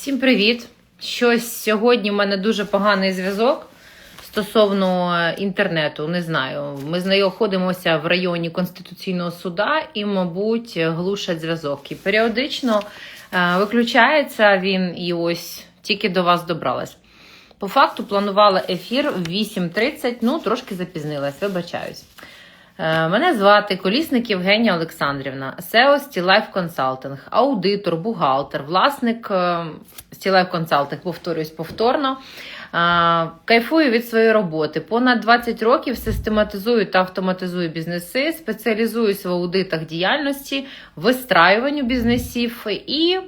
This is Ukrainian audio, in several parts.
Всім привіт! Щось сьогодні в мене дуже поганий зв'язок стосовно е, інтернету. Не знаю. Ми знаходимося в районі Конституційного суда і, мабуть, глушать зв'язок. І періодично е, виключається він і ось тільки до вас добралась. По факту планувала ефір в 8.30, ну трошки запізнилась, вибачаюсь. Е, Мене звати Колісник Євгенія Олександрівна, SEO Стілайф Консалтинг, аудитор, бухгалтер, власник Стілайф Консалтинг, повторюсь повторно. Е, Кайфую від своєї роботи. Понад 20 років систематизую та автоматизую бізнеси, спеціалізуюсь в аудитах діяльності, вистраюванню бізнесів і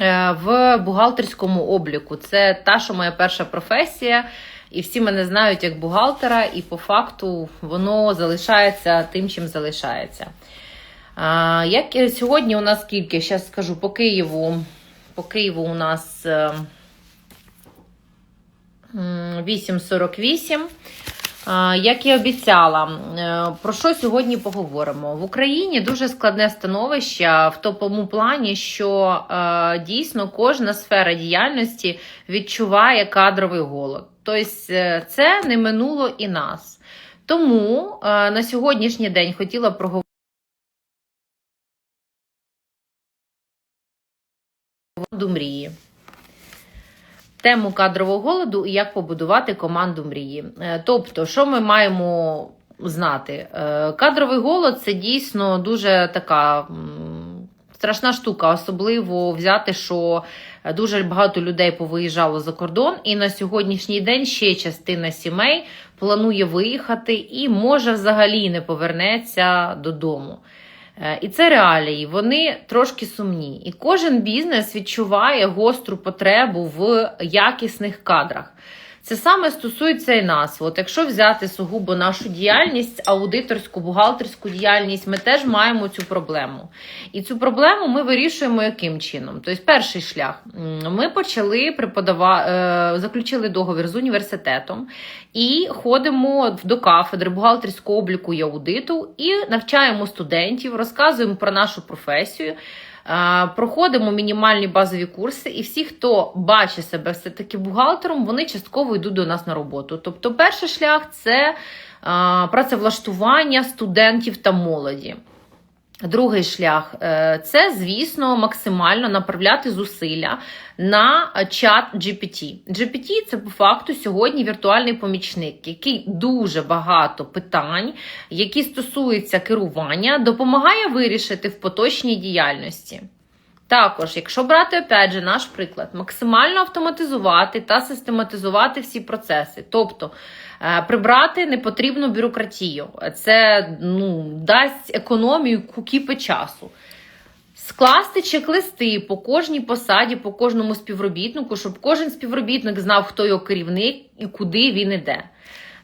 е, в бухгалтерському обліку. Це та, що моя перша професія. І всі мене знають як бухгалтера, і по факту воно залишається тим, чим залишається. А, як е, сьогодні у нас скільки? Зараз скажу по Києву. По Києву у нас е, 8.48. А, Як і обіцяла, е, про що сьогодні поговоримо? В Україні дуже складне становище в тому плані, що е, дійсно кожна сфера діяльності відчуває кадровий голод. Тобто, е, це не минуло і нас. Тому е, на сьогоднішній день хотіла проговорити. Команду мрії. Тему кадрового голоду і як побудувати команду мрії. Е, Тобто, що ми маємо знати? Кадровий голод це дійсно дуже така страшна штука, особливо взяти, що дуже багато людей повиїжджало за кордон, і на сьогоднішній день ще частина сімей планує виїхати і може взагалі не повернеться додому. Е, І це реалії, вони трошки сумні. І кожен бізнес відчуває гостру потребу в якісних кадрах. Це саме стосується і нас. От якщо взяти сугубо нашу діяльність, аудиторську, бухгалтерську діяльність, ми теж маємо цю проблему. І цю проблему ми вирішуємо яким чином? Тобто, перший шлях. Ми почали преподавати, заключили договір з університетом і ходимо до кафедри бухгалтерського обліку і аудиту і навчаємо студентів, розказуємо про нашу професію. Проходимо мінімальні базові курси, і всі, хто бачить себе все-таки бухгалтером, вони частково йдуть до нас на роботу. Тобто, перший шлях це працевлаштування студентів та молоді. Другий шлях е, це, звісно, максимально направляти зусилля на чат GPT. GPT – це по факту сьогодні віртуальний помічник, який дуже багато питань, які стосуються керування, допомагає вирішити в поточній діяльності. Також, якщо брати опять же наш приклад, максимально автоматизувати та систематизувати всі процеси, тобто е, прибрати непотрібну бюрократію, це ну, дасть економію купи часу. Скласти чек-листи по кожній посаді, по кожному співробітнику, щоб кожен співробітник знав, хто його керівник і куди він іде.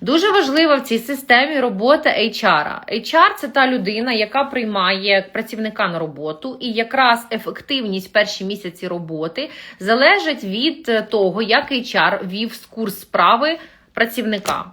Дуже важлива в цій системі робота HR. HR – це та людина, яка приймає працівника на роботу, і якраз ефективність перші місяці роботи залежить від того, як HR вів курс справи працівника.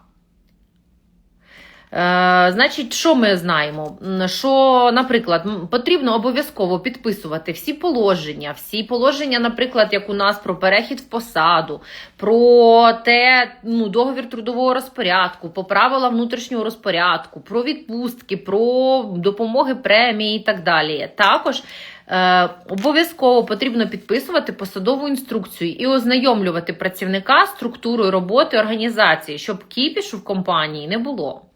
Е, значить, що ми знаємо? Що, наприклад, потрібно обов'язково підписувати всі положення, всі положення, наприклад, як у нас про перехід в посаду, про те, ну, договір трудового розпорядку, по правилам внутрішнього розпорядку, про відпустки, про допомоги премії і так далі. Також Е, обов'язково потрібно підписувати посадову інструкцію і ознайомлювати працівника з структурою роботи організації, щоб кіпішу в компанії не було.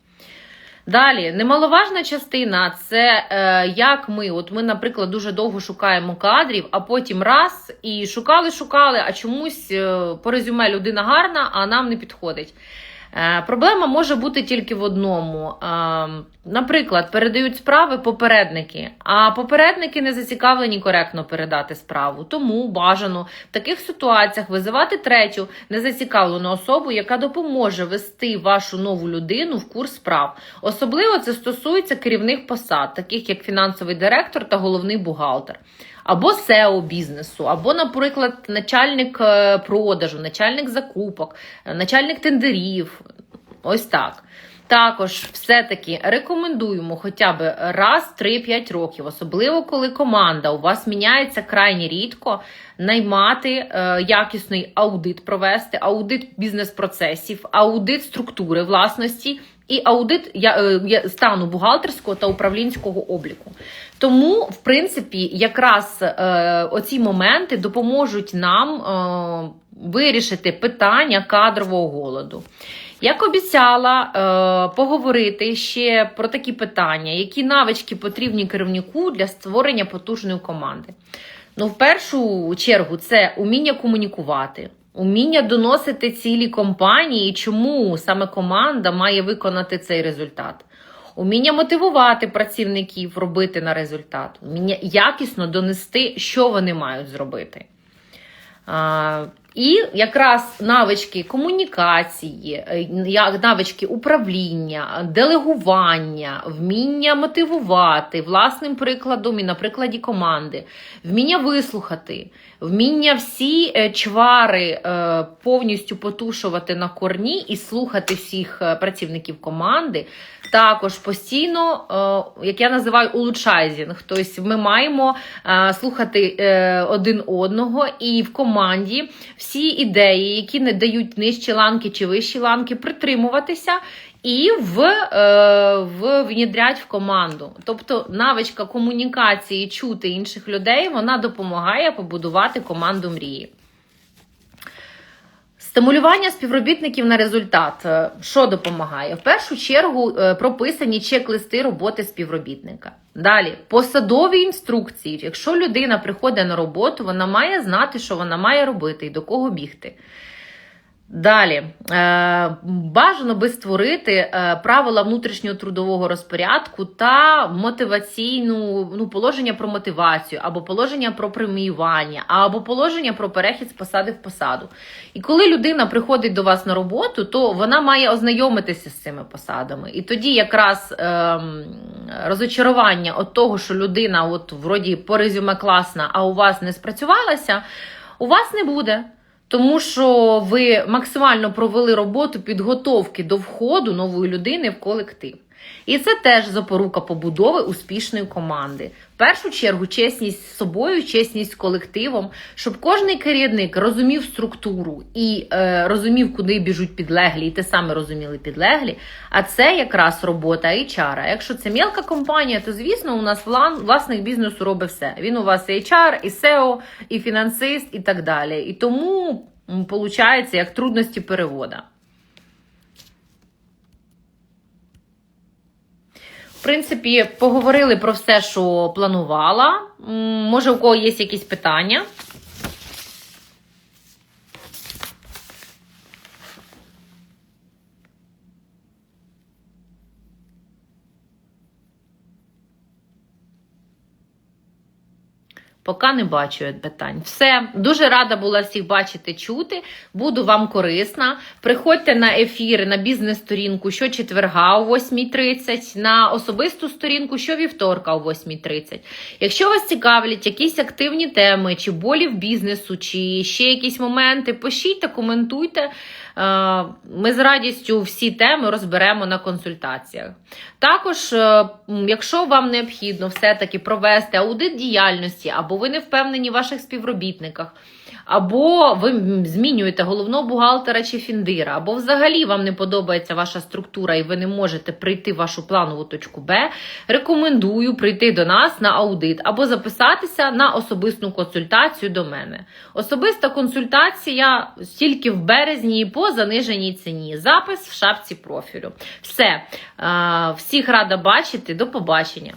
Далі, немаловажна частина це е, як ми, от ми, наприклад, дуже довго шукаємо кадрів, а потім раз і шукали, шукали, а чомусь е, по резюме людина гарна, а нам не підходить. Е, Проблема може бути тільки в одному. Е, Наприклад, передають справи попередники, а попередники не зацікавлені коректно передати справу. Тому бажано в таких ситуаціях визивати третю незацікавлену особу, яка допоможе вести вашу нову людину в курс справ. Особливо це стосується керівних посад, таких як фінансовий директор та головний бухгалтер. Або SEO бізнесу, або, наприклад, начальник е, продажу, начальник закупок, е, начальник тендерів. Ось так. Також все-таки рекомендуємо хоча б раз 3-5 років, особливо коли команда у вас міняється крайні рідко, наймати е, якісний аудит провести, аудит бізнес-процесів, аудит структури власності і аудит я- е, я- стану бухгалтерського та управлінського обліку. Тому, в принципі, якраз е, оці моменти допоможуть нам е, вирішити питання кадрового голоду. Як обіцяла е, поговорити ще про такі питання, які навички потрібні керівнику для створення потужної команди. Ну, в першу чергу, це уміння комунікувати, уміння доносити цілі компанії, чому саме команда має виконати цей результат. Уміння мотивувати працівників робити на результат, уміння якісно донести, що вони мають зробити. І якраз навички комунікації, е, навички управління, делегування, вміння мотивувати власним прикладом і на прикладі команди, вміння вислухати, вміння всі е, чвари е, повністю потушувати на корні і слухати всіх працівників команди. Також постійно, як я називаю, улучшайзінг. Тобто ми маємо слухати один одного і в команді всі ідеї, які не дають нижчі ланки чи вищі ланки, притримуватися. І в, е, в внідрять в команду. Тобто навичка комунікації, чути інших людей, вона допомагає побудувати команду мрії. Стимулювання співробітників на результат. Е, Що допомагає? В першу чергу е, прописані чек-листи роботи співробітника. Далі посадові інструкції. Якщо людина приходить на роботу, вона має знати, що вона має робити і до кого бігти. Далі е, бажано би створити е, правила внутрішнього трудового розпорядку та мотиваційну ну, положення про мотивацію, або положення про преміювання, або положення про перехід з посади в посаду. І коли людина приходить до вас на роботу, то вона має ознайомитися з цими посадами. І тоді якраз ем, розочарування від того, що людина, от вроді по резюме класна, а у вас не спрацювалася, у вас не буде. Тому що ви максимально провели роботу підготовки до входу нової людини в колектив. І це теж запорука побудови успішної команди. В першу чергу, чесність з собою, чесність з колективом, щоб кожний керівник розумів структуру і е, розумів, куди біжуть підлеглі, і те саме розуміли підлеглі. А це якраз робота HR. А Якщо це мілка компанія, то звісно у нас власник бізнесу робить все. Він у вас і HR, і SEO, і фінансист, і так далі. І тому виходить як трудності перевода. Принципі, поговорили про все, що планувала. Може, у кого є якісь питання? Поки не бачу питань. Все, дуже рада була всіх бачити, чути. Буду вам корисна. Приходьте на ефіри на бізнес-сторінку щочетверга о 8.30, на особисту сторінку щовівторка о 8.30. Якщо вас цікавлять якісь активні теми, чи болі в бізнесу, чи ще якісь моменти, пишіть та коментуйте. Е, Ми з радістю всі теми розберемо на консультаціях. Також, е, якщо вам необхідно все-таки провести аудит діяльності, або ви не впевнені в ваших співробітниках, або ви змінюєте головного бухгалтера чи фіндира, або взагалі вам не подобається ваша структура і ви не можете прийти в вашу планову точку Б, рекомендую прийти до нас на аудит або записатися на особисту консультацію до мене. Особиста консультація тільки в березні і по заниженій ціні. Запис в шапці профілю. Все. Всіх рада бачити. До побачення.